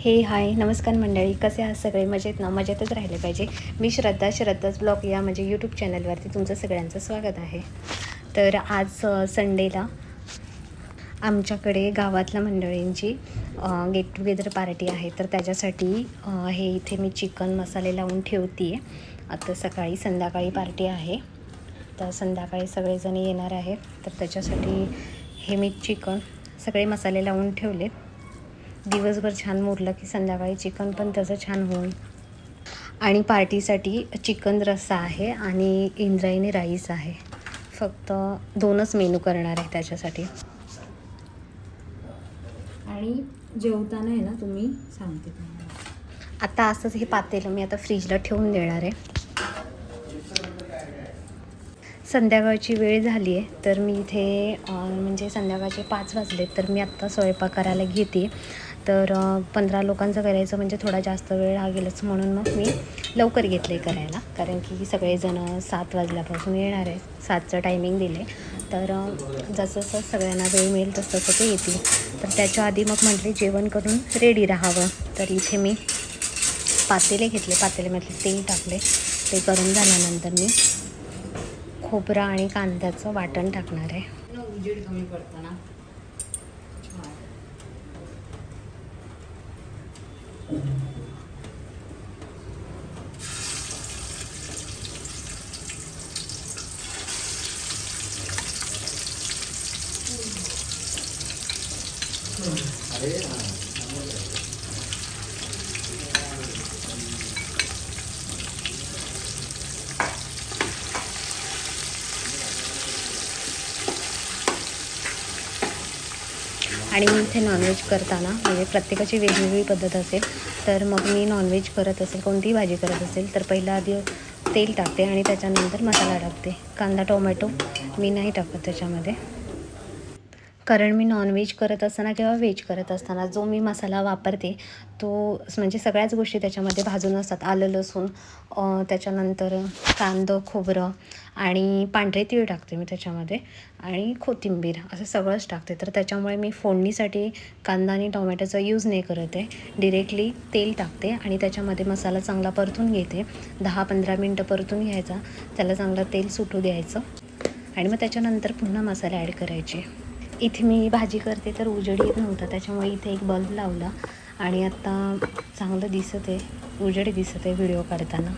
हे हाय नमस्कार मंडळी. कसे आहात सगळे? मजेत ना? मजेतच राहिले पाहिजे. मी श्रद्धा श्रद्धाच ब्लॉग या म्हणजे यूट्यूब चॅनलवरती तुमचं सगळ्यांचं स्वागत आहे. तर आज संडेला आमच्याकडे गावातल्या मंडळींची गेट टुगेदर पार्टी आहे. तर त्याच्यासाठी हे इथे मी चिकन मसाले लावून ठेवते आता सकाळी संध्याकाळी पार्टी आहे. तर संध्याकाळी सगळेजण येणार आहेत. तर त्याच्यासाठी हे मी चिकन सगळे मसाले लावून ठेवलेत. दिवसभर छान मुरलं की संध्याकाळी चिकन पण त्याचं छान होईल आणि पार्टीसाठी चिकन रस्सा आहे आणि इंद्रायणी राईस आहे. फक्त दोनच मेनू करणार आहे त्याच्यासाठी. आणि जेवताना आहे ना तुम्ही सांगते आता असंच हे पातेलं मी आता फ्रीजला ठेवून देणार आहे. संध्याकाळची वेळ झाली आहे तर मी इथे म्हणजे संध्याकाळचे पाच वाजले तर मी आत्ता स्वयंपाक करायला घेते. तर पंधरा लोकांचं करायचं म्हणजे थोडा जास्त वेळ लागेलच म्हणून मग मी लवकर घेतले करायला. कारण की सगळेजण सात वाजल्यापासून येणार आहे सातचं टायमिंग दिले तर जसं जसं सगळ्यांना वेळ मिळेल तसं तसं ते येतील. तर त्याच्या आधी मग म्हटले जेवण करून रेडी राहावं. तर इथे मी पातेले घेतले पातेल्यामधले तेल टाकले. ते करून झाल्यानंतर मी खोबरं आणि कांद्याचं वाटण टाकणार आहे. उजेड कमी पडताना आणि मी इथे नॉनव्हेज करताना म्हणजे प्रत्येकाची वेगवेगळी पद्धत असेल तर मग मी नॉनव्हेज करत असेल कोणतीही भाजी करत असेल तर पहिला आधी तेल टाकते आणि त्याच्यानंतर मसाला टाकते. कांदा टोमॅटो मी नाही टाकत त्याच्यामध्ये. कारण मी नॉनव्हेज करत असताना किंवा व्हेज करत असताना जो मी मसाला वापरते तो म्हणजे सगळ्याच गोष्टी त्याच्यामध्ये भाजून असतात. आलं लसूण त्याच्यानंतर कांदं खोबरं आणि पांढरे तीळ टाकते मी त्याच्यामध्ये आणि कोथिंबीर असं सगळंच टाकते. तर त्याच्यामुळे मी फोडणीसाठी कांदा आणि टोमॅटोचा यूज नाही करत आहे. डिरेक्टली तेल टाकते आणि त्याच्यामध्ये मसाला चांगला परतून घेते. दहा पंधरा मिनटं परतून घ्यायचा. त्याला चांगलं तेल सुटू द्यायचं आणि मग त्याच्यानंतर पुन्हा मसाले ॲड करायचे. इथे मी भाजी करते तर उजेड येत नव्हता त्याच्यामुळे इथे एक बल्ब लावला आणि आत्ता चांगलं दिसत आहे उजेड दिसत आहे व्हिडिओ काढताना.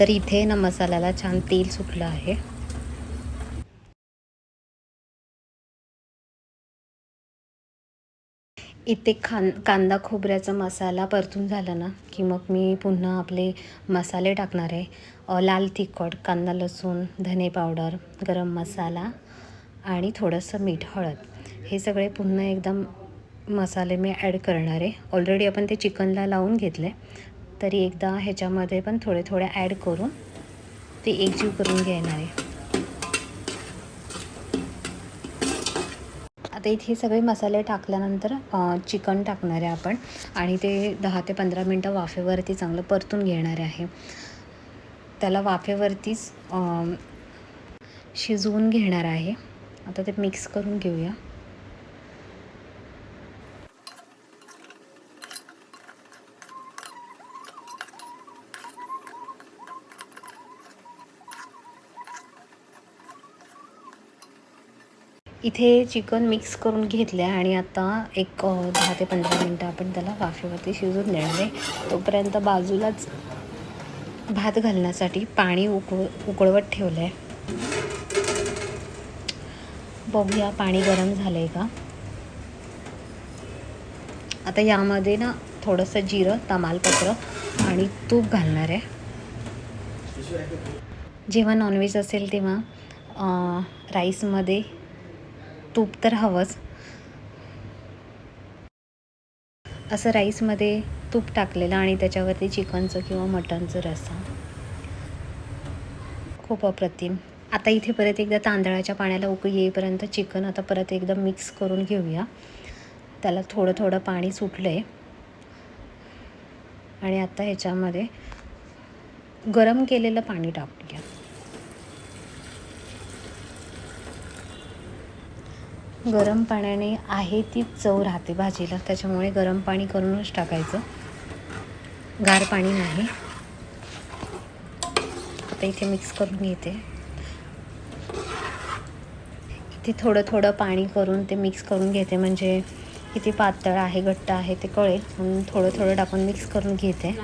तर इथे ना मसाल्याला छान तेल सुटलं आहे. इथे खान कांदा खोबऱ्याचा मसाला परतून झाला ना की मग मी पुन्हा आपले मसाले टाकणार आहे. लाल तिखट कांदा लसूण धने पावडर गरम मसाला. आणि थोडंसं मीठ हळद. हे सगळे पुन्हा एकदम मसाले मी ॲड करणार आहे. ऑलरेडी आपण ते चिकनला लावून घेतले तरी एकदा ह्याच्यामध्ये पण थोडे थोडे ॲड करून ते एकजीव करून घेणार आहे. आता इथे हे सगळे मसाले टाकल्यानंतर चिकन टाकणार आहे आपण. आणि ते दहा ते पंधरा मिनटं वाफेवरती चांगलं परतून घेणार आहे. त्याला वाफेवरतीच शिजवून घेणार आहे. आता ते मिक्स करून घेऊया. इथे चिकन मिक्स करून घेतलं आहे आणि आता एक दहा ते पंधरा मिनटं आपण त्याला वाफेवरती शिजून देणार आहे. तोपर्यंत बाजूलाच भात घालण्यासाठी पाणी उकळ उकळवत ठेवलं आहे बघूया पाणी गरम झालं आहे का? आता यामध्ये ना थोडंसं जिरं तमालपत्र आणि तूप घालणार आहे. जेव्हा नॉनव्हेज असेल तेव्हा राईसमध्ये तूप तर हवंच. असं राईसमध्ये तूप टाकलेलं आणि त्याच्यावरती चिकनचं किंवा मटनचं रस्सा. खूप अप्रतिम. आता इथे परत एकदा तांदळाच्या पाण्याला उकळी येईपर्यंत चिकन आता परत एकदा मिक्स करून घेऊया. त्याला थोडं थोडं पाणी सुटलं आहे आणि आता ह्याच्यामध्ये गरम केलेलं पाणी टाकूया. गरम पाण्याने आहे ती चव राहते भाजीला त्याच्यामुळे गरम पाणी करूनच टाकायचं. गार पाणी नाही. आता इथे मिक्स करून घेते. ते थोडं थोडं पाणी करून ते मिक्स करून घेते. म्हणजे किती पातळ आहे घट्ट आहे ते कळेल. म्हणून थोडं थोडं टाकून मिक्स करून घेते.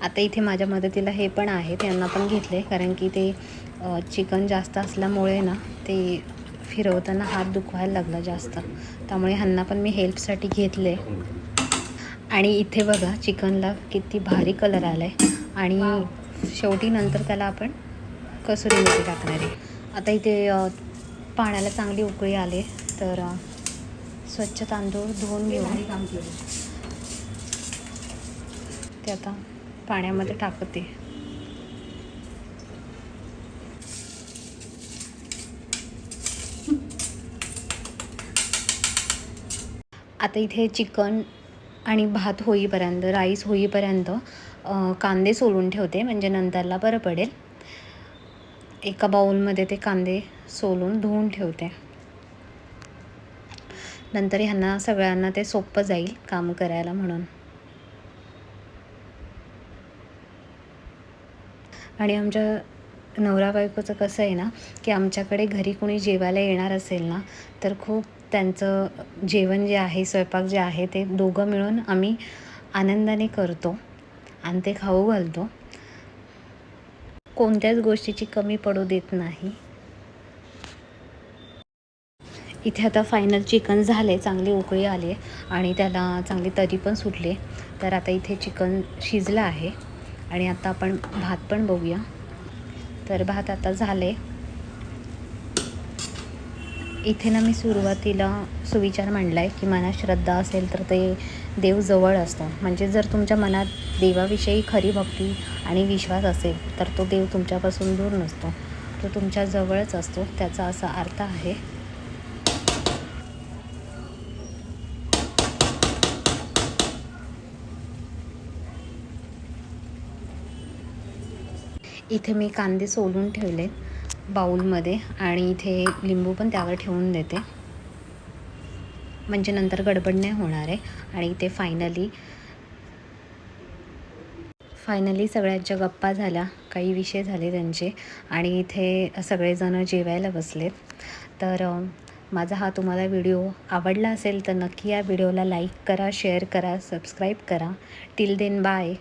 आता इथे माझ्या मदतीला हे पण आहे. त्यांना पण घेतले कारण की ते चिकन जास्त असल्यामुळे ना ते फिरवताना हात दुखवायला लागला जास्त. त्यामुळे ह्यांना पण मी हेल्पसाठी घेतले आणि इथे बघा चिकनला किती भारी कलर आला आहे आणि शेवटी नंतर त्याला आपण कसुरी मेथी टाकणार. आहे आता इथे पाण्याला चांगली उकळी आली तर स्वच्छ तांदूळ धुवून घेऊन काम केलं. ते आता पाण्यामध्ये टाकते. आता इथे चिकन आणि भात होईपर्यंत राईस होईपर्यंत कांदे सोलून ठेवते. म्हणजे नंतरला बरं पडेल. एका बाउलमध्ये ते कांदे सोलून धुवून ठेवते. नंतर ह्यांना सगळ्यांना ते सोपं जाईल काम करायला म्हणून. आणि आमच्या नवरा बायकोचं कसं आहे ना की आमच्याकडे घरी कोणी जेवायला येणार असेल ना तर खूप त्यांचं जेवण जे आहे स्वयंपाक जे आहे ते दोघं मिळून आम्ही आनंदाने करतो आणि ते खाऊ घालतो. कोणत्याच गोष्टीची कमी पडू देत नाही. इथे आता फायनल चिकन झाले चांगली उकळी आली आहे आणि त्याला चांगली तरी पण सुटली. तर आता इथे चिकन शिजलं आहे आणि आता आपण भात पण बघूया. तर भात आता झाले. इथे ना मी सुरुवातीला सुविचार मांडला आहे की मनात श्रद्धा असेल तर ते देव जवळ असतं म्हणजे जर तुमच्या मनात देवाविषयी खरी भक्ती आणि विश्वास असेल तर तो देव तुमच्यापासून दूर नसतो. तो तुमच्या जवळच असतो त्याचा असा अर्थ आहे. इथे मी कांदे सोलून ठेवले बाऊलमध्ये आणि इथे लिंबू पण त्यावर ठेवून देते. म्हणजे नंतर गडबड नाही होणार आहे. आणि इथे फायनली फायनली सगळ्यांच्या गप्पा झाल्या. काही विषय झाले त्यांचे. आणि इथे सगळेजणं जेवायला बसलेत. तर माझा हा तुम्हाला व्हिडिओ आवडला असेल तर नक्की या व्हिडिओला लाईक करा शेअर करा सबस्क्राईब करा. Till then bye